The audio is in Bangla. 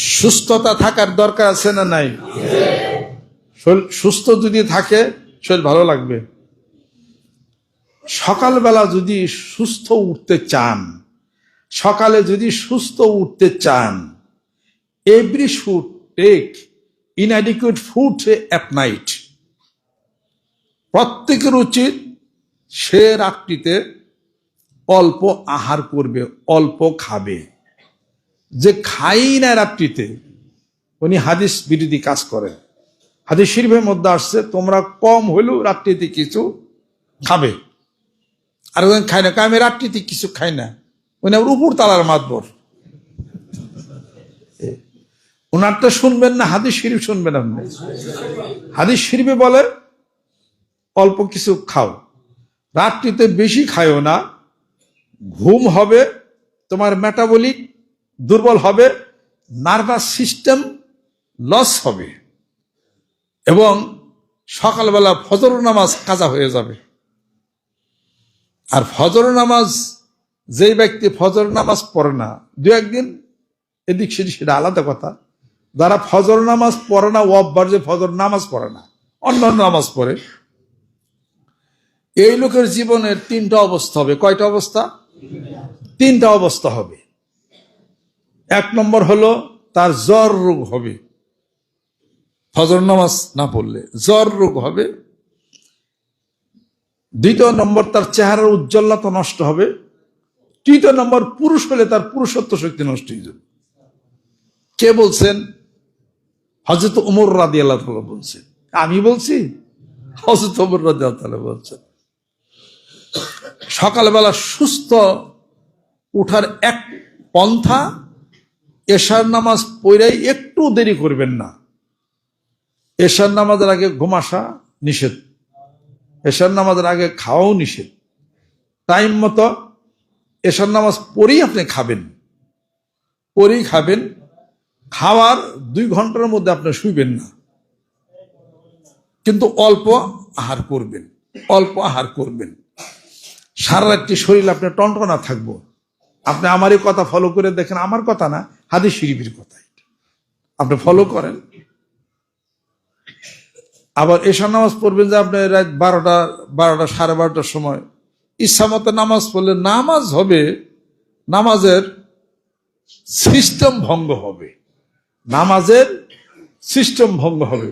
সুস্থতা থাকার দরকার আছে না নাই? শরীর সুস্থ যদি থাকে, শরীর ভালো লাগবে। সকালবেলা যদি সুস্থ উঠতে চান, সকালে যদি সুস্থ উঠতে চান every should take inadequate food at night প্রত্যেকের উচিত সে রাত্রিতে অল্প আহার করবে, অল্প খাবে। যে খাই না রাত্রিতে উনি হাদিস বিরোধী কাজ করেন। হাদিস শরীফের মধ্যে আসছে, তোমরা কম হলেও রাত্রিতে কিছু খাবে। আর ওখানে খাই না। আমি রাত্রিতে কিছু খাই না। উনি আবার উপর তালার মাতবর। তো শুনবেন না, হাদিস শরীফ শুনবেন আপনি। হাদিস শরীফে বলে, অল্প কিছু খাও। রাত্রিতে বেশি খায়ও না। ঘুম হবে, তোমার মেটাবলিক দুর্বল হবে, নার্ভাস সিস্টেম লস হবে এবং সকালবেলা ফজর নামাজ কাজা হয়ে যাবে। আর ফজর নামাজ, যেই ব্যক্তি ফজর নামাজ পড়ে না, দু একদিন এদিক সেদিক সেটা আলাদা কথা। যারা ফজর নামাজ পড়ে না ওয়াব্বার যে ফজর নামাজ পড়ে না, অন্যান্য নামাজ পড়ে। এই লোকের জীবনের তিনটা অবস্থা হবে। কয়টা অবস্থা? তিনটা অবস্থা হবে। এক নম্বর হলো তার জ্বর রোগ হবে। ফজর নামাজ না পড়লে জ্বর রোগ হবে। দ্বিতীয় নম্বর, তার চেহারার উজ্জ্বলতা নষ্ট হবে। তৃতীয় নম্বর, পুরুষ হলে তার পুরুষত্ব শক্তি নষ্ট হয়ে যাবে। কে বলছেন? হজরত উমর রাদি আল্লাহ তালা বলছেন। আমি বলছি? হজরত উমর রাদি আল্লাহ বলছেন। সকালবেলা সুস্থ উঠার এক পন্থা এশার নামাজ পড়াই একটু দেরি করবেন না। এশার নামাজের আগে ঘুম আসা নিষেধ। এশার নামাজের আগে খাওয়াও নিষেধ। টাইম মতো এশার নামাজ পরেই আপনি খাবেন। পরেই খাবেন। খাওয়ার দুই ঘণ্টার মধ্যে আপনি শুইবেন না। কিন্তু অল্প আহার করবেন। অল্প আহার করবেন। সারা রাত্রি শরীর আপনার টনটনা থাকব। আপনি আমারই কথা ফলো করে দেখেন, আমার কথা না, হাদিস শরীফের কথা। আপনি ফলো করেন। আবার এসা নামাজ পড়বেন যে আপনি রাত বারোটা বারোটা, সাড়ে বারোটার সময়। ইচ্ছা মতো নামাজ পড়লে নামাজ হবে, নামাজের সিস্টেম ভঙ্গ হবে। নামাজের সিস্টেম ভঙ্গ হবে।